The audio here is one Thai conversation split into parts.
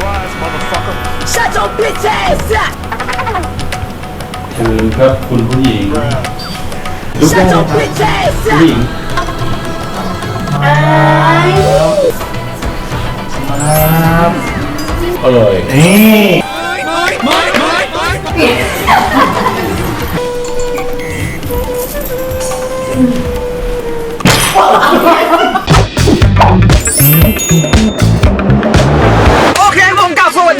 Surprise, motherfucker. Shut your bitch ass up! เชิญครับคุณผู้หญิงลุกได้ Shut นะค your รับ bitch ass ผู้ up! หญิงครับเอ้ยโ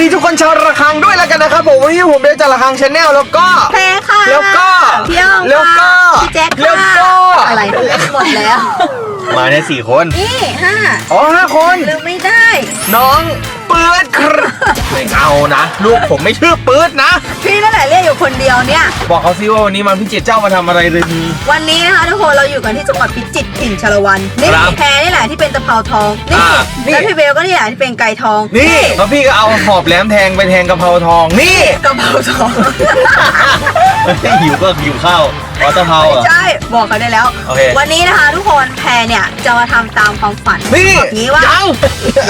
ดีทุกคนชาวระคังด้วยแล้วกันนะครับผมวันนี้ผมเบลจากระคังชาแนลแล้วก็แพ้ค่ะแล้วก็พี่อ้อมแล้วก็ค่ะพี่แจ็คแล้วก็ค่ะอะไรเล่นหมดแล้ว มาในสี่คน นี่ห้าอ๋อห้าคนลืมไม่ได้ น้องปื๊ดครับไม่เอานะ ลูกผมไม่ชื่อปื๊ดนะ พี่นั่นแหละเรียกอยู่คนเดียวเนี่ย บอกเขาซิว่าวันนี้มันพิจิตรเจ้ามาทำอะไรเลยดี วันนี้นะคะทุกคนเราอยู่กันที่จังหวัดพิจิตรถิ่นชาละวันนี่ครับแพรนี่แหละที่เป็นตะเภาทองนี่อ่านี่ แล้วพี่เบลก็นี่แหละที่เป็นไก่ทองนี่แล้วพี่ก็เอาหอบแหลมแทงไปแทงกะเพราทองนี่ กระเพราทอง หิวก็หิวข้าว อ๋อกะเพราเหรอ ใช่ บอกเขาได้แล้ว โอเควันนี้นะคะทุกคนแพรเนี่ยจะมาทำตามความฝันนี่บอกงี้ว่ายัง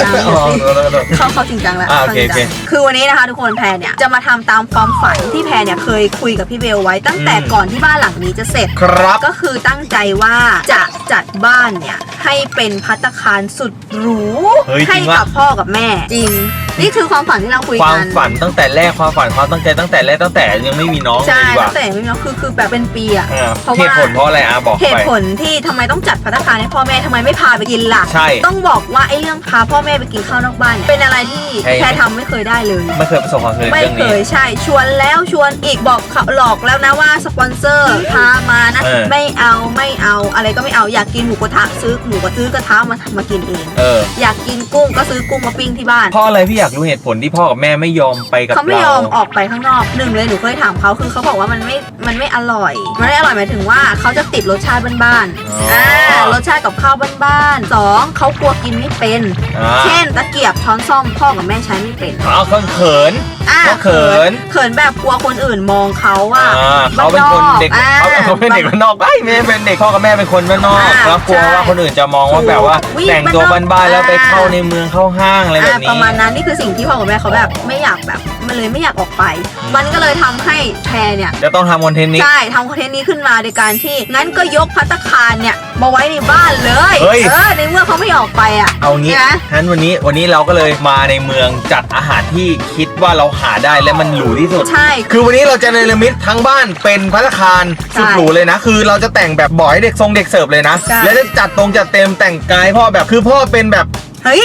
ยังอ๋อเดี๋ยวเดี๋ยวเดี๋ยว เขาเขาจริงจังแล้วอ่าโอเคขาจริงจังโอเคคือวันนี้นะคะทุกคนแพรเนี่ยจะมาทำตามความฝันที่แพรเนี่ยเคยคุยกับพี่เบลไว้ตั้งแต่อืมก่อนที่บ้านหลังนี้จะเสร็จ ครับ ก็คือตั้งใจว่าจะจัดบ้านเนี่ยให้เป็นพัตตาคารสุดหรูเฮ้ยจริงให้วะกับพ่อกับแม่ จริง นี่คือความฝันที่เราคุยความกัน ฝันตั้งแต่แรกความฝันความตั้งใจตั้งแต่แรกตั้งแต่ยังไม่มีน้องเลใช่ยดีกว่า ตั้งแต่ไม่มีน้องคือคือแบบเป็นปีอะเออเพราะเหว่าตุผลเพราะอะไรอะบอกเหไป ตุผลที่ทำไมต้องจัดพัตตาคารให้พ่อแม่ทำไมไม่พาไปกินล่ะ ใช่ ต้องบอกว่าไอ้เรื่องพาพ่อแม่ไปกินข้าวนอกบ้านเนี่ยเป็นอะไรที่ใช่ แพรทำไม่เคยได้เลย ไม่เคยประสบความสำเร็จไม่เรื่องเคนี้ ยใช่ชวนแล้วชวนอีกบอกเขาหลอกแล้วนะว่าสปอนเซอร์พามานะ เออ ไม่เอาไม่เอาอะไรก็ไม่เอาอยากกินหมูกระทะซื้อหมูกระซื้อกระทะมาทำมากินเอง เอออยากกินกุ้งก็ซื้อกุ้งมาปิ้งที่บ้าน เพราะอะไรพี่อยากรู้เหตุผลที่พ่อกับแม่ไม่ยอมไปกับเขาไม่ยเราอมออกไปข้างนอกหนึ่งเลยหนูเคยถามเขาคือเขาบอกว่ามันไม่มันไม่อร่อย มันไม่อร่อยหมายถึงว่าเขาจะติดรสชาติบ้านๆอ่ารสชาติกับข้าวบ้านๆสองเขากลัวกินไม่เป็น อ่า เช่นตะเกียบช้อนซ่อมพ่อกับแม่ใช้ไม่เป็นอ๋อเขาเขิน อ่าเขาเขิน เขินแบบกลัวคนอื่นมองเขาว่าอ่าเขาเป็นคนเด็กบ้านนเขาอกเขาเป็นเด็กบ้านนอกไอ้ยไม่ได้เป็นเด็กพ่อกับแม่เป็นคนบ้านนอกอ่าแล้วกลัวใช่ว่าคนอื่นจะมองว่าแบบว่า อุ๊ยแต่งตัวบ้านนอกบ้านๆแล้วไปอ่าเข้าในเมืองเข้าห้างอะไรแบบอ่านี้ ประมาณนั้นนี่คือสิ่งที่พ่อกับแม่เขาแบบไม่อยากแบบ มันเลยไม่อยากออกไปอืมมันก็เลยทำให้แพรเนี่ย จะต้องทำคอนเทนต์นี้ ใช่ทำคอนเทนต์นี้ขึ้นมาโดยการที่ งั้นก็ยกพัตตาคารเนี่ย มาไว้ในบ้านเลยเฮ้ยเออในเมื่อเขาไม่ออกไปอะเอางี้ใช่ไหม งั้นวันนี้วันนี้เราก็เลยมาในเมืองจัดอาหารที่คิดว่าเราหาได้และมันหรูที่สุด ใช่ คือวันนี้เราจะเนรมิตทั้งบ้านเป็นพัตตาคารสุดใช่หรูเลยนะ คือเราจะแต่งแบบบ่อยเด็กทรงเด็กเสิร์ฟเลยนะ ใช่ แล้วจะจัดตรงจัดเต็มแต่งกายพ่อแบบคือพ่อเป็นแบบ เฮ้ย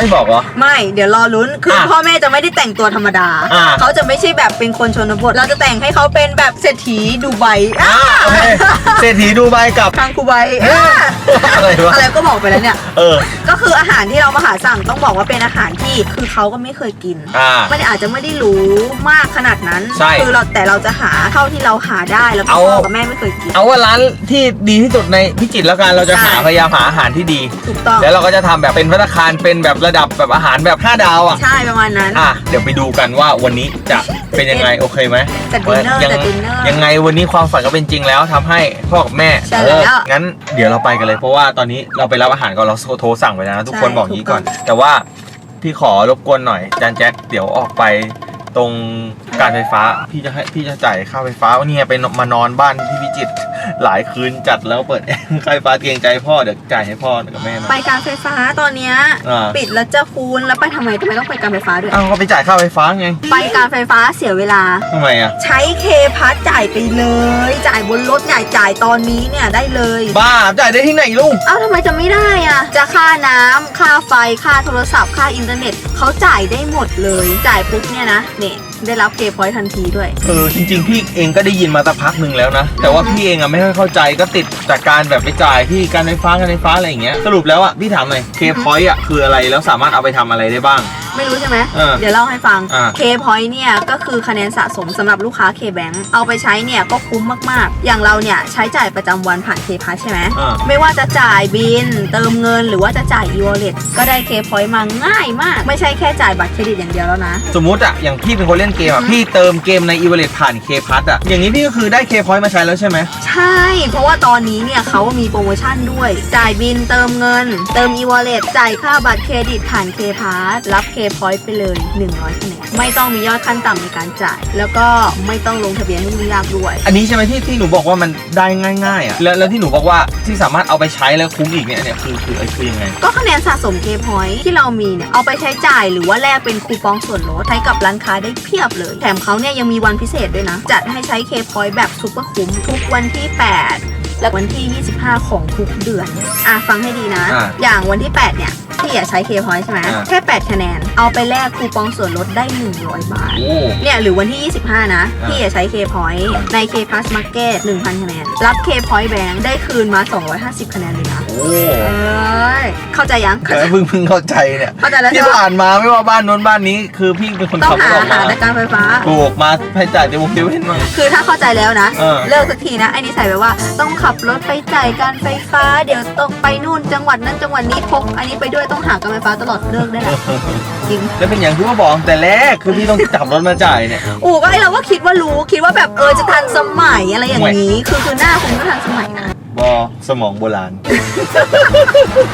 ไม่บอกเหรอ ไม่เดี๋ยวรอลุ้นคืออะพ่อแม่จะไม่ได้แต่งตัวธรรมดา อ่าเขาจะไม่ใช่แบบเป็นคนชนบท เราจะแต่งให้เขาเป็นแบบเศรษฐีดูไบอ่าโอเคเศรษฐีดูไบกับ ทางคูไบเอ๊ะอะไรวะ อะไรก็บอกไปแล้วเนี่ย เออ ก็คืออาหารที่เรามาหาสั่งต้องบอกว่าเป็นอาหารที่คือเขาก็ไม่เคยกินอ่ามันอาจจะไม่ได้รู้มากขนาดนั้น ใช่คือเราแต่เราจะหาเท่าที่เราหาได้แล้วก็เอา พ่อกับแม่ไม่เคยกิน เอาว่าร้านที่ดีที่สุดในพิจิตรแล้วกันเราจะหาใช่ พยายามหาอาหารที่ดี ถูกต้อง แล้วเราก็จะทำแบบเป็นพัตตาคารเป็นแบบระดับแบบอาหารแบบ 5 ดาวอะ ใช่ประมาณนั้น อะเดี๋ยวไปดูกันว่าวันนี้จะเป็นยังไงโอเคไหมแต่ดินเนอร์ยังแต่ดินเนอร์ยังไงวันนี้ความฝันก็เป็นจริงแล้วทำให้พ่อกับแม่ใช่เออแล้วงั้นเดี๋ยวเราไปกันเลย เพราะว่าตอนนี้เราไปรับอาหารก่อนเราโทรสั่งไปแล้วนะทุกคนใช่บอกอย่างนี้ถูกต้ก่อองนแต่ว่าพี่ขอรบกวนหน่อยจานแจ็คเดี๋ยวออกไป ตรงการไฟฟ้า พี่จะให้พี่จะจ่ายค่าไฟฟ้าว่าเนี่ยไปมานอนบ้านที่พิจิตรหลายคืนจัดแล้วเปิดแอร์ค่าไฟฟ้าเกรงใจพ่อเดี๋ยวจ่ายให้พ่อกับแม่หนะไปการไฟฟ้าตอนเนี้ยอ่า ปิดแล้วจะคูณแล้วไปทำไมทำไมต้องไปการไฟฟ้าด้วยอ้าวก็ไปจ่ายค่าไฟฟ้าไงไปการไฟฟ้าเสียเวลา ทำไมอะ ใช้เคพัสจ่ายไปเลย จ่ายบนรถใหญ่จ่ายตอนนี้เนี่ยได้เลย บ้าจ่ายได้ที่ไหนลุงเอ้าทำไมจะไม่ได้อะจะค่าน้ำค่าไฟค่าโทรศัพท์ค่าอินเทอร์เน็ต เขาจ่ายได้หมดเลย จ่ายปุ๊บเนี่ยนะเนี่ย ได้รับเคพอยต์ทันทีด้วย เออจริงๆ พี่เองก็ได้ยินมาสักพักหนึ่งแล้วนะ แต่ว่าพี่เองอะไม่ค่อยเข้าใจก็ติดจากการแบบไปจ่ายที่การไฟฟ้าการไฟฟ้าอะไรอย่างเงี้ยสรุปแล้วอะพี่ถามหน่อยเคพอยต์อะคืออะไรแล้วสามารถเอาไปทำอะไรได้บ้าง ไม่รู้ใช่ไหม เออเดี๋ยวเล่าให้ฟัง อ่า K point เนี่ย ก็คือคะแนนสะสมสำหรับลูกค้า K Bank เอาไปใช้เนี่ย ก็คุ้มมาก ๆ อย่างเราเนี่ย ใช้จ่ายประจำวันผ่าน K Pass ใช่ไหม อ่า ไม่ว่าจะจ่ายบิน เติมเงินหรือว่าจะจ่าย e-wallet ก็ได้ K point มาง่ายมาก ไม่ใช่แค่จ่ายบัตรเครดิตอย่างเดียวแล้วนะ สมมุติอะอย่างพี่เป็นคนเล่นเกมอะพี่เติมเกมใน e v a l e t ผ่านเคพัทอะอย่างนี้พี่ก็คือได้เคพอยต์มาใช้แล้วใช่ไหมใช่ เพราะว่าตอนนี้เนี่ยเขามีโปรโมชั่นด้วย จ่ายบินเติมเงิน เติม e-wallet จ่ายค่าบัตรเครดิตผ่าน K Pass รับ K point ไปเลย 100คะแนนไม่ต้องมียอดขั้นต่ำในการจ่าย แล้วก็ไม่ต้องลงทะเบียนให้ยุ่งยากด้วย อันนี้ใช่ไหมที่ที่หนูบอกว่ามันได้ง่ายๆอะแล้วแล้วที่หนูบอกว่าที่สามารถเอาไปใช้แล้วคุ้มอีกเนี่ยเนี่ยคือคือไอ้คือยังไง ก็คะแนนสะสม K point ที่เรามีเนี่ยเอาไปใช้จ่ายหรือว่าแลกเป็นคูปองส่วนลดใช้กับร้านค้าได้เพียบเลย แถมเขาเนี่ยยังมีวันพิเศษด้วยนะ จัดให้ใช้ K point แบบซุปเปอร์คุ้มทุกวันที่ 8 และวันที่ 25 ของทุกเดือน อะฟังให้ดีนะอะอย่างวันที่ 8 เนี่ย พี่อยากใช้ K point ใช่ไหมอะแค่ 8 คะแนน เอาไปแลกคูปองส่วนลดได้ 100 บาท โอ้ เนี่ยหรือวันที่ 25 นะ อะพี่อย่าใช้ K point ใน K Plus Market 1,000 คะแนน รับ K point Bank ได้คืนมา 250 คะแนนเลยนะ โอ้เอ้ย เข้าใจยังเออเพิ่งเพิ่งเข้าใจเนี่ยเข้าใจแล้วที่ใช่ปะผ่านมาไม่ว่าบ้านโน้นบ้านนี้ คือพี่เป็นคนต้องขับรหาถออกหามาแต่การไฟฟ้าถูกมาให้จ่ายเดวงเดเว่นมา คือถ้าเข้าใจแล้วนะ เออ เลิกสักทีนะไอ้นี่ใส่ไปว่าต้องขับรถไปจ่ายการไฟฟ้า เดี๋ยวต้องไปนู่นจังหวัดนั้นจังหวัดนี้พกอันนี้ไปด้วยต้องหาการไฟฟ้าตลอดเลิกได้แล้วจริง แล้วเป็นอย่างที่ว่าบอกตั้งแต่แรกคือพี่ต้องจับรถมาจ่ายเนี่ย อูก็ไอเราก็คิดว่ารู้คิดว่าแบบเออจะทันสมัยอะไรอย่างนี้ คือคือหน้าคุณก็ทันสมัยนะ บอสมองโบราณ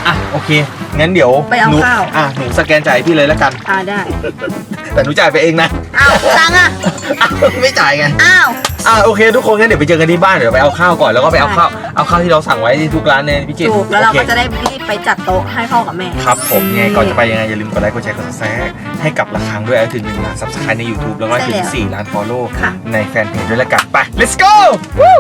อะโอเค งั้นเดี๋ยวไปเอาหนูข้าว อะหนูสแกนจ่ายพี่เลยแล้วกัน อ่าได้ แต่หนูจ่ายไปเองนะอ้าวตังค์อะอ้าวไม่จ่ายไง อ้าว อะโอเค ทุกคนงั้นเดี๋ยวไปเจอกันที่บ้านเดี๋ยวไปเอาข้าวก่อนแล้วก็ไปเอาข้าวเอาข้าวที่เราสั่งไว้ที่ทุกร้านในพิจิตรถูก แล้วเราโอก็คจะได้รีบไปจัดโต๊ะให้พ่อกับแม่ ครับผมยังไงก่อนจะไปยังไง อย่าลืมกดไลค์กดแชร์กดซับสไครต์ให้กับละครั้งด้วยถึง1ล้านซับสไครต์ใน YouTube แล้วก็ถึง ใช่แล้ว4 ล้าน Follow ค่ะ ในแฟนเพจด้วยละกันไป let's go Woo!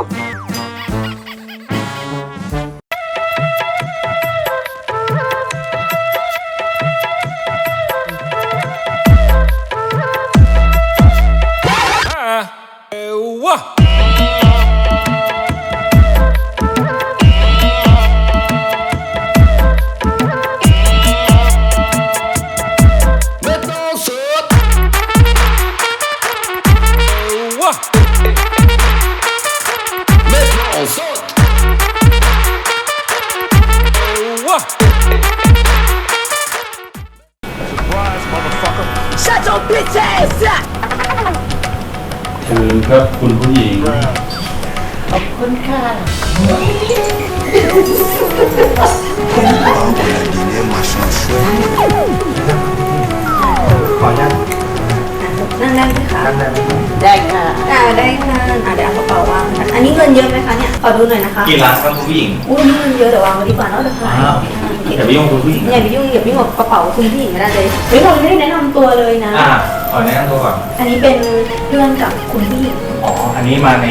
คือครับคุณผู้หญิงขออนุญาตนั่งได้ไหมคะนั่งได้ไหมได้ค่ะอ่าได้ค่ะอ่าเดี๋ยวเอากระเป๋าวางนะคะอันนี้เงินเยอะไหมคะเนี่ยขอดูหน่อยนะคะกี่ล้านครับคุณผู้หญิงอุ้ยนี่เงินเยอะเดี๋ยววางไว้ดีกว่าเนาะเดี๋ยวหายอ้าวอย่าไปยุ่งคุณผู้หญิงอย่าไปยุ่งอย่าไปยุ่งกับกระเป๋าคุณผู้หญิงก็ได้เลยเฮ้ยเราไม่ได้แนะนำตัวเลยนะอ่าข อแนะนำตัวก่อน อันนี้เป็นเพื่อนกับคุณผู้หญิงอ๋อ อันนี้มาใน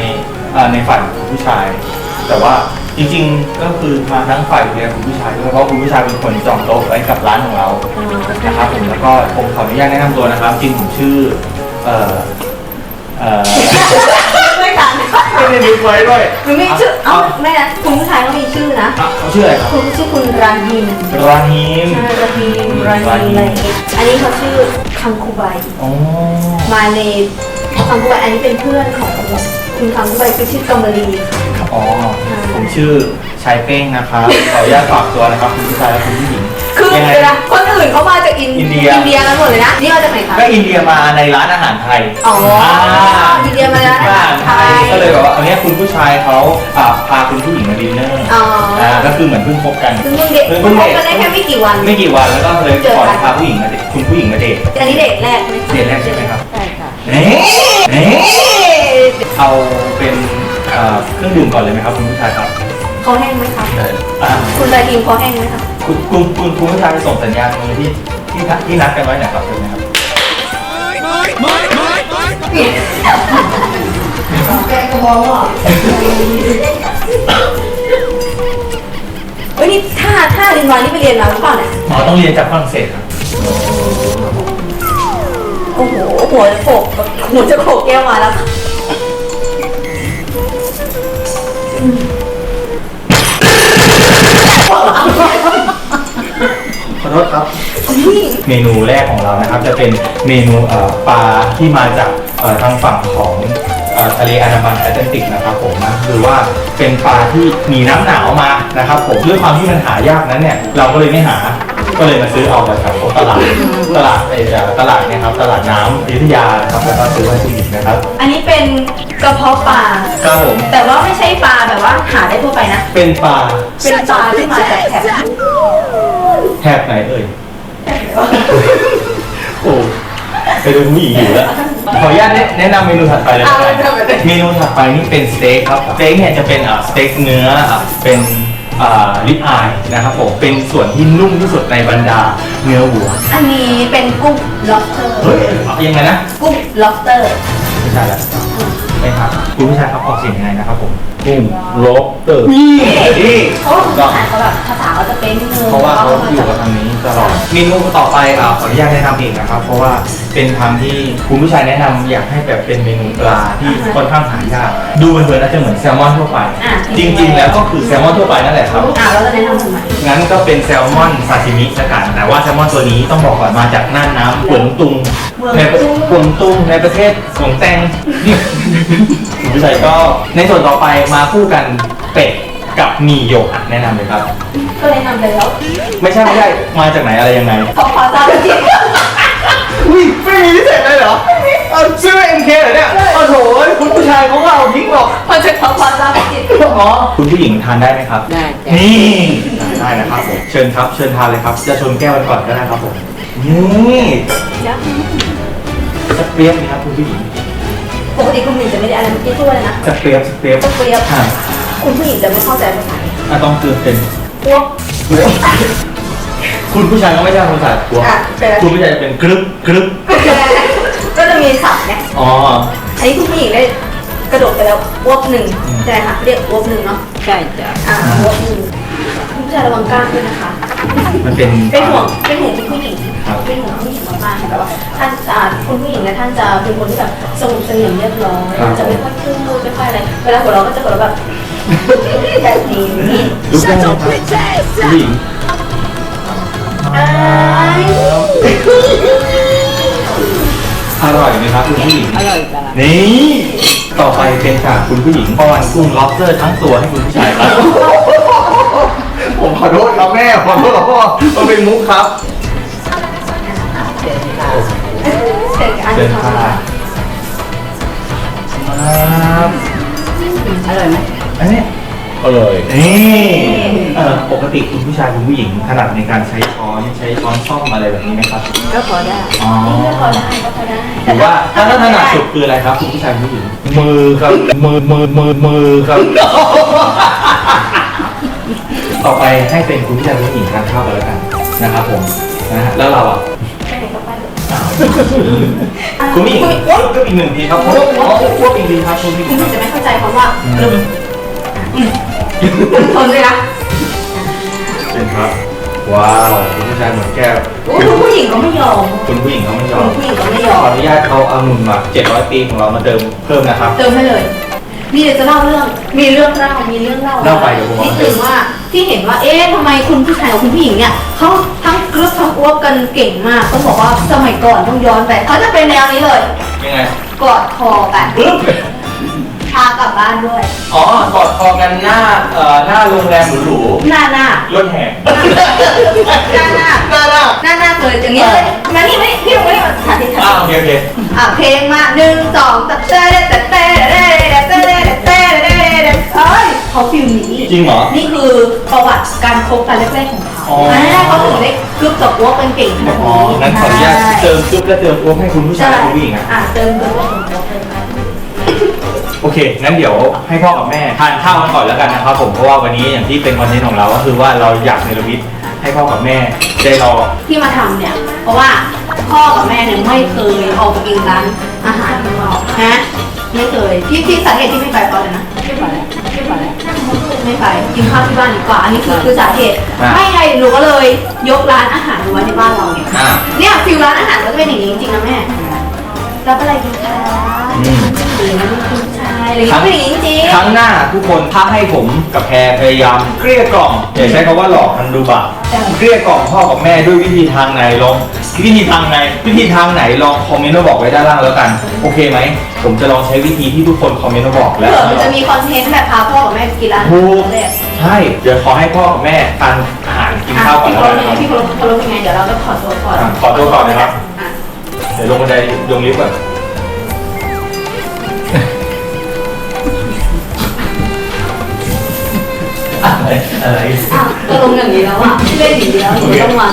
เอ่อในฝ่ายของผู้ชาย แต่ว่าจริงๆ ก็คือมาทั้งฝ่ายเรียนคุณผู้ชายด้วยเพราะคุณผู้ชายเป็นคนจองโต๊ะไว้กับร้านของเราอ๋อนะครับผมแล้วก็ผมขออนุญาตแนะนำตัวนะครับ จริงผมชื่อเอ่อเอ่อไม่ทัน ไม่ได้ดูไว้ด้วยมันมีชื่อเอ้าแม่นะคุณผู้ชายก็มีชื่อนะอะเขาชื่ออะไรครับคุณชื่อคุณราฮิมราฮีมใช่ราฮิมราฮิมอะไรอย่างเงี้ยอันนี้เขาชื่อคังคูไบอ๋อมาเลคังคูไบอันนี้เป็นเพื่อนของคุณคังคูไบคือชื่อกำมะลีค่ะอ๋อผมชื่อชายเป้งนะครับขออนุญาตฝากตัวนะครับคุณผู้ชายและคุณผู้หญิงคือยังไงเวลาคนอื่นเขามาจากอินอินเดียอินเดียกันหมดเลยนะนี่มาจากไหนคะก็อินเดียมาในร้านอาหารไทยอ๋อ ก็เลยแบบว่าอันเนี้ยคุณผู้ชายเขาอ่าพาคุณผู้หญิงมาดินเนอร์อ๋ออ่าก็คือเหมือนเพิ่งคบกัน คือเพิ่งเด็กเพิ่งเพิ่งคเดบทกันได้แค่ไม่กี่วัน ไม่กี่วันแล้วก็เลยเจอขอกันพาผู้หญิงมาเดทคุณผู้หญิงมาเดทอันนี้เด็กแรกไหมเดทแรกใช่ไหมครับใช่ค่ะเน่เน่เอาเป็นเอ่อเครื่องดื่มก่อนเลยไหมครับคุณผู้ชายครับเขาแห้งไหมคะอ่าคุณราฮิมเขาแห้งไหมคะคุณคุณคุณคุณผู้ชายส่งสัญญาณมือที่ที่นัดที่นัดกันไว้หน่อยครับเป็นไหมครับแกก็ม องว่าเฮ้ยนี่ท่าท่าลินวานี่ไปเรียนมาหรือเปล่าเนี่ยหมอต้องเรียนจากฝรั่งเศสครับโอ้โหหัวจะโขกหัวจะโขกแก้วมาแล้วค่ะขอโทษครับเมนูแรกของเรานะครับ จะเป็นเมนูเอ่อปลาที่มาจากเอ่อทางฝั่งของเอ่อ ทะเลอันดามันแอตแลนติกนะครับผมนะหรือว่าเป็นปลาที่มีน้ำหนาวมานะครับผมด้วยความที่มันหายากนั้นเนี่ยเราก็เลยไม่หา ก็เลยมาซื้อเอาแถวๆตลาดตลาดเอ่อตลาดเนี่ยครับตลาดน้ำอยุธยาครับแล้วก็ซื้อไว้ที่นี่นะครับอันนี้เป็นกระเพาะปลา ครับผมแต่ว่าไม่ใช่ปลาแบบว่าหาได้ทั่วไปนะ เป็นปลาเป็นปลาที่มาจากแถบแถบไหนเอ่ย ไปดูผู้หญิงอยู่แล้ว ขออนุญาตแนะนำเมนูถัดไปเลยเอานะเลยเอาเลยเมนูถัดไปนี่เป็นสเต็กครับ สเต็กเนี่ยจะเป็นอ่าสเต็กเนื้ออะเป็นอ่าลิปอายนะครับผม เป็นส่วนที่นุ่มที่สุดในบรรดาเนื้อวัว อันนี้เป็นกุ้ง lobster เฮ้ยยังไงนะ กุ้ง lobster ไม่ใช่แล้วไม่ครับคุณผู้ชายครับออกเสียงยังไงนะครับผมกุ้งลบเตอร์นี่นี่ เพราะว่าภาษาเขาแบบภาษาเขาจะเป็นนิดนึง เพราะว่าเขาอยู่กับทางนี้ตลอดเมนูต่อไปอ่าขออนุญาตแนะนำเองนะครับ เพราะว่าเป็นทางที่คุณผู้ชายแนะนำอยากให้แบบเป็นเมนูปลาที่ค่อนข้างหายากดูเผินๆอาจจะเหมือนแซลมอนทั่วไป อะ จริง ๆ แล้วก็คือแซลมอนทั่วไปนั่นแหละครับ อ่าเราจะแนะนำทำไมงั้นก็เป็นแซลมอนซาชิมิละกัน แต่ว่าแซลมอนตัวนี้ต้องบอกก่อนมาจากน่านน้ำกวงตุงในประกวงตุงในประเทศกวงแตงคุณผู้ชายก็ในส่วนต่อไปมาคู่กันเป็ด กับหมี่โยกอะแนะนำเลยครับ ก็แนะนำไปแล้วไม่ใช่ไม่ใช่มาจากไหนอะไรยังไง ขอขอทราบจริงอุ้ยไม่มีพิเศษเลยเหรอเอาชื่อเอ็มเคเหรอเนี่ยโอ้โหคุณผู้ชายเขาก็เอาทิ้งหรอกพอจะขอขอทราบจริงอ๋อคุณผู้หญิงทานได้ไหมครับ ได้จ้ะนี่ได้นะครับผมเชิญครับเชิญทานเลยครับ จะชนแก้วกันก่อนก็ได้ครับผมนี่สเปรียบนี่ครับคุณผู้หญิงปกติคุณผู้หญิงจะไม่ได้อะไรเมื่อกี้พูดเลยนะสเปรียบสเปรียบเปรียบ อะ คุณผู้หญิงจะไม่เข้าใจภาษาอะต้องคือเป็นพวกคุณผู้ชายก็ไม่ใช่ภาษาตัวอะเป็นอะไรคุณผู้ชายจะเป็นกรึบกรึบก็จะมีศัพท์เนี่ยอ๋อ อันนี้คุณผู้หญิงได้กระโดดไปแล้วอ้วบหนึ่งอืมใช่ไหมคะเรียกอ้วบหนึ่งเนาะใช่จ้ะอ่าอ้วบหนึ่งคุณผู้ชายระวังกล้ามด้วยนะคะมันเป็นเป็นห่วงเป็นห่วงคุณผู้หญิงครับเป็นห่วงผู้หญิงมากๆแต่ว่าท่านอ่าคุณผู้หญิงเนี่ยท่านจะเป็นคนที่แบบสงบเสงี่ยมเรียบร้อยจะไม่ค่อยพูดไม่ค่อยอะไรเวลาหัวเราะก็จะหัวเราะแบบแบบนี้ ลุกได้ไหมครับผู้หญิงอ้ายอร่อยไหมครับคุณผู้หญิง อร่อยจ้ะนี่ ต่อไปเป็นจากคุณผู้หญิงป้อนกุ้งล็อบสเตอร์ทั้งตัวให้คุณผู้ชายครับ ผมขอโทษครับแม่ขอโทษครับพ่อมันเป็นมุกครับเดี๋ยวค่ะเสร็จอันเชิญนี้ค่ะค่ะครับอร่อยไหม อันนี้อร่อยนี่เอ่อปกติคุณผู้ชายคุณผู้หญิงถนัดในการใช้ช้อนใช้ช้อนซ่อมอะไรแบบนี้ไหมครับ ก็พอได้อ๋อก็พอได้ก็พอได้หรือว่าถ้าถ้าถนัดสุดคืออะไรครับคุณผู้ชายคุณผู้หญิงมือครับ มือมือมือมือครับ ต่อไปให้เป็นคุณผู้ชายคุณผู้หญิงทานข้าวกันแล้วกันนะครับผมนะฮะแล้วเราอะไปไหนก็ไปเลยอ้าวคุณผู้หญิงก็อีกหนึ่งทีครับพวกพวกอีกทีครับคุณผู้หญิคุณงผู้หญิงจะไม่เข้าใจคำว่าลืม ทนเลยนะเชิญครับ ว้าวคุณผู้ชายเหมือนแก้วคุณผู้หญิงก็ไม่ยอมคุณผู้หญิงเขาไม่ยอคุมณผู้หญิงก็ไม่ยขออม อนุญาตเขาเอาหนุ่มมา700 ปีของเรามาเติมเพิ่มนะครับ เติมให้เลย มีเดี๋ยวจะเล่าเรื่อง มีเรื่องเล่า มีเรื่องเล่าเล่าไปเดี๋ยวผมนิดนึงว่าที่เห็นว่า เอ๊ะทำไมคุณผู้ชายกับคุณผู้หญิงเนี่ยเขาทั้งกรึ๊บทั้งอ้วกกันเก่งมาก ต้องบอกว่าสมัยก่อนต้องย้อนไปเขาจะเป็นแนวนี้เลยยังไง กอดคอกันปึ๊บ พากลับบ้านด้วยอ๋อกอดคอกันหน้าเอ่อหน้าโรงแรมหรูหน้าหน้าๆรถแห่หน้าหน้าหน้าหน้าหน้าหน้าเลยอย่างนี้เลยมานี่ไม่พี่ลงไม่ได้มาถ่ายที่ถ่ายอ้าวโอเคโอเคอะเพลงมาหนึ่งสองตัดเต้ตัดเต้เต้เต้เต้เต้เต้เต้เอ้ยเขาฟิลนี้จริงเหรอ นี่คือประวัติการคบกันแรกๆของเขาอ๋อแม่เขาถึงได้กึบกับวัวกันเก่งขนาดอ๋อนี้งั้นขออนุญาตเติมซุปและเติมอ้วมให้คุณผู้ชายคุณผู้หญิงอะอะเติมกับวัวของเขาเติมกัน โอเค งั้นเดี๋ยวให้พ่อกับแม่ทานข้าวกันก่อนแล้วกันนะครับผมเพราะว่าวันนี้อย่างที่เป็นคอนเทนต์ของเราก็คือว่าเราอยากเนรมิตให้พ่อกับแม่ได้รอที่มาทำเนี่ย เพราะว่าพ่อกับแม่เนี่ยไม่เคยออกไปกินร้านอาหารข้างนอกนะไม่เคยที่ที่สาเหตุที่ไม่ไปเพราะอะไรนะไม่ไปแล้วไม่ไปแล้วไม่ไปกินข้าวที่บ้านดีกว่าอันนี้คือคือสาเหตุอะไม่ไงหนูก็เลยยกร้านอาหารไว้ในบ้านเราเนี่ยอ่าเนี่ยฟิลร้านอาหารก็จะเป็นอย่างนี้จริงๆนะแม่รับอะไรดีคะอืม หรือน้ำคุณ ชายหรือเป็นอย่างนี้จริงครั้งหน้าทุกคนถ้าให้ผมกับแพรพยายามเกลี้ยกล่อมอย่าใช้คำว่าหลอกมันดูบาปเกลี้ยกล่อมพ่อกับแม่ด้วยวิธีทางไหนลองวิธีทางไหนวิธีทางไหนลองคอมเมนต์มาบอกไว้ด้านล่างแล้วกัน โอเคไหมผมจะลองใช้วิธีที่ทุกคนคอมเมนต์มาบอกๆแล้วเผื่อมันจะมีคอนเทนต์แบบพาพ่อกับแม่ไปกินร้านอาถูหากรเลยใช่เดี๋ยวขอให้พ่อกับแม่ทานอาหารกินข้าวก่อนพี่แล้วเขากันเลยนะครับพี่เขาเขาลงยังไงเดี๋ยวเราก็ขอตัวก่อนอะขอตัวก่อนนะครับอะเดี๋ยวลงบันไดลงลิฟต์ก่อน อะไรอะไรอ้าวก็ลงอย่างนี้แล้วอะเล่นอย่างนี้แล้วหนูต้องวาง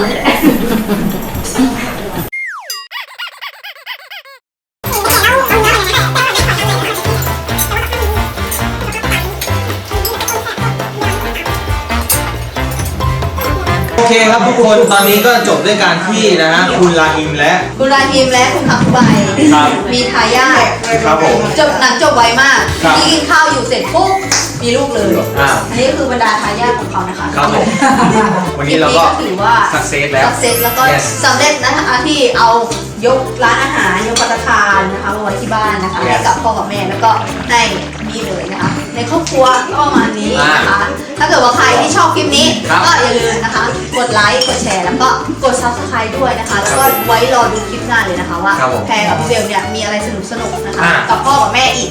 เคครับทุกคนตอนนี้ก็จบด้วยการที่นะฮะคุณลาฮิมและ คุณราฮิมและคุณทักใบครับ มีทายาทครับผม จบหนังจบไวมากครับ นี่กินข้าวอยู่เสร็จปุ๊บมีลูกเลยอ่า อันนี้คือบรรดาทายาทของเขานะคะครับผมวันนี้เราก็ถือว่า success แล้วสักเซสแล้วก็ Yes สำเร็จนะคะที่เอายกร้านอาหารยกปัตตาคารนะคะมาไว้ที่บ้านนะคะ Yes ให้กับพ่อกับแม่แล้วก็ในนี่เลยนะคะ ในครอบครัวก็ประมาณนี้นะคะ ถ้าเกิดว่าใครที่ชอบคลิปนี้ก็อย่าลืมนะคะ กดไลค์กดแชร์แล้วก็กด subscribe ด้วยนะคะ แล้วก็ไว้รอดูคลิปหน้าเลยนะคะว่าแพรกับเบลเนี่ยมีอะไรสนุกสนุกนะคะ อ่กับพ่อกับแม่อีก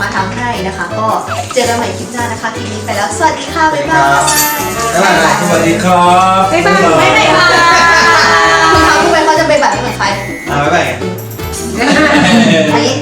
มาทำให้นะคะ ก็เจอกันใหม่คลิปหน้านะคะคลิปนี้ไปแล้ว สวัสดีค่ะบ๊ายบาย สวัสดีครับบ๊ายบายบ๊ายบายค่ะคุณทำพูดไปเขาจะไปแบบไม่เหมือนใครอ่าบ๊ายบาย อันนี้